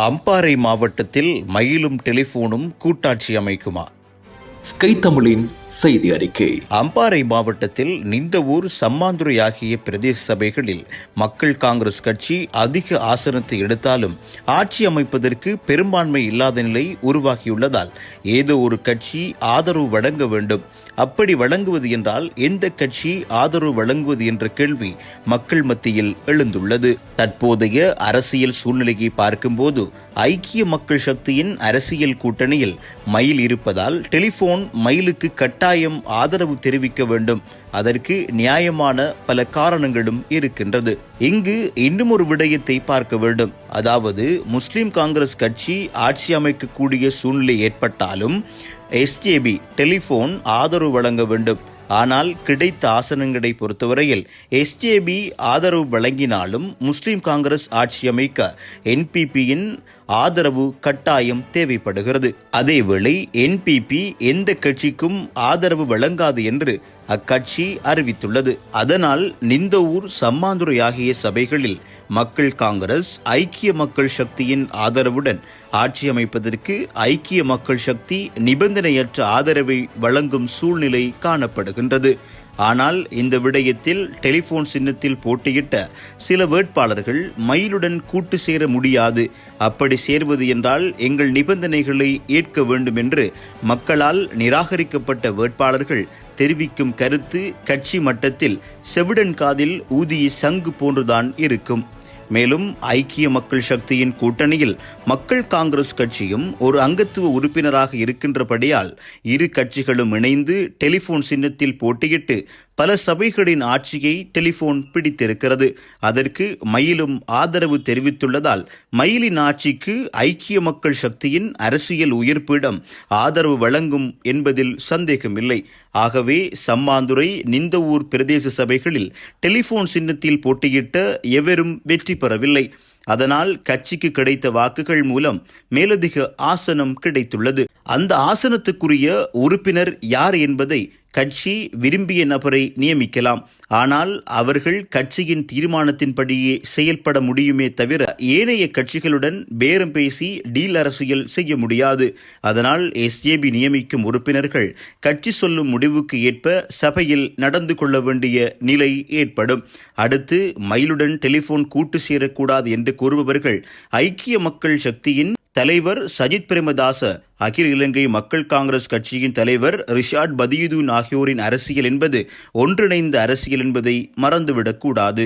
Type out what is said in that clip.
அம்பாறை மாவட்டத்தில் மயிலும் டெலிபோனும் கூட்டாட்சி அமைக்குமா? ஸ்கை தமிழின் செய்தி அறிக்கை. அம்பாறை மாவட்டத்தில் நிந்தவூர் சம்மாந்துறை ஆகிய பிரதேச சபைகளில் மக்கள் காங்கிரஸ் கட்சி அதிக ஆசனத்தை எடுத்தாலும் ஆட்சி அமைப்பதற்கு பெரும்பான்மை இல்லாத நிலை உருவாகியுள்ளதால் ஏதோ ஒரு கட்சி ஆதரவு வழங்க வேண்டும் அப்படி வழங்குவது என்றால் எந்த கட்சி ஆதரவு வழங்குவது என்ற கேள்வி மக்கள் மத்தியில் எழுந்துள்ளது. தற்போதைய அரசியல் சூழ்நிலையை பார்க்கும்போது ஐக்கிய மக்கள் சக்தியின் அரசியல் கூட்டணியில் மயில் இருப்பதால் டெலிபோன் மயிலுக்கு கட்டாயம் ஆதரவு தெரிவிக்க வேண்டும். அதற்கு நியாயமான பல காரணங்களும் இருக்கின்றது. இங்கு இன்னும் ஒரு விடயத்தை பார்க்க வேண்டும். அதாவது முஸ்லிம் காங்கிரஸ் கட்சி ஆட்சி அமைக்கக்கூடிய சூழ்நிலை ஏற்பட்டாலும் எஸ்ஜேபி டெலிபோன் ஆதரவு வழங்க வேண்டும். ஆனால் கிடைத்த ஆசனங்களை பொறுத்தவரையில் எஸ்ஜேபி ஆதரவு வழங்கினாலும் முஸ்லிம் காங்கிரஸ் ஆட்சி அமைக்க என்பிபியின் ஆதரவு கட்டாயம் தேவைப்படுகிறது. அதேவேளை என்பிபி எந்த கட்சிக்கும் ஆதரவு வழங்காது என்று அக்கட்சி அறிவித்துள்ளது. அதனால் நிந்தவூர் சம்மாந்துறை ஆகிய சபைகளில் மக்கள் காங்கிரஸ் ஐக்கிய மக்கள் சக்தியின் ஆதரவுடன் ஆட்சி அமைப்பதற்கு ஐக்கிய மக்கள் சக்தி நிபந்தனையற்ற ஆதரவை வழங்கும் சூழ்நிலை காணப்படுகின்றது. ஆனால் இந்த விடயத்தில் டெலிபோன் சின்னத்தில் போட்டியிட்ட சில வேட்பாளர்கள் மயிலுடன் கூட்டு சேர முடியாது. அப்படி சேர்வது என்றால் எங்கள் நிபந்தனைகளை ஏற்க வேண்டும் என்று மக்களால் நிராகரிக்கப்பட்ட வேட்பாளர்கள் தெரிவிக்கும் கருத்து கட்சி மட்டத்தில் செவிடன் காதில் ஊதிய சங்கு போன்றுதான் இருக்கும். மேலும் ஐக்கிய மக்கள் சக்தியின் கூட்டணியில் மக்கள் காங்கிரஸ் கட்சியும் ஒரு அங்கத்துவ உறுப்பினராக இருக்கின்றபடியால் இரு கட்சிகளும் இணைந்து டெலிபோன் சின்னத்தில் போட்டியிட்டு பல சபைகளின் ஆட்சியை டெலிபோன் பிடித்திருக்கிறது. அதற்கு மயிலும் ஆதரவு தெரிவித்துள்ளதால் மயிலின் ஆட்சிக்கு ஐக்கிய மக்கள் சக்தியின் அரசியல் உயிர்ப்பிடம் ஆதரவு வழங்கும் என்பதில் சந்தேகமில்லை. ஆகவே சம்மாந்துறை நிந்தவூர் பிரதேச சபைகளில் டெலிபோன் சின்னத்தில் போட்டியிட்ட எவரும் வெற்றி பெறவில்லை. அதனால் கட்சிக்கு கிடைத்த வாக்குகள் மூலம் மேலதிக ஆசனம் கிடைத்துள்ளது. அந்த ஆசனத்துக்குரிய உறுப்பினர் யார் என்பதை கட்சி விரும்பிய நபரை நியமிக்கலாம். ஆனால் அவர்கள் கட்சியின் தீர்மானத்தின்படியே செயல்பட முடியுமே தவிர ஏனைய கட்சிகளுடன் பேரம் பேசி டீல் அரசியல் செய்ய முடியாது. அதனால் எஸ்ஜேபி நியமிக்கும் உறுப்பினர்கள் கட்சி சொல்லும் முடிவுக்கு ஏற்ப சபையில் நடந்து கொள்ள வேண்டிய நிலை ஏற்படும். அடுத்து மயிலுடன் டெலிபோன் கூட்டு சேரக்கூடாது என்று கூறுபவர்கள் ஐக்கிய மக்கள் சக்தியின் தலைவர் சஜித் பிரேமதாச அகில இலங்கை மக்கள் காங்கிரஸ் கட்சியின் தலைவர் ரிஷாட் பதியுதூன் ஆகியோரின் அரசியல் என்பது ஒன்றிணைந்த அரசியல் என்பதை மறந்துவிடக்கூடாது.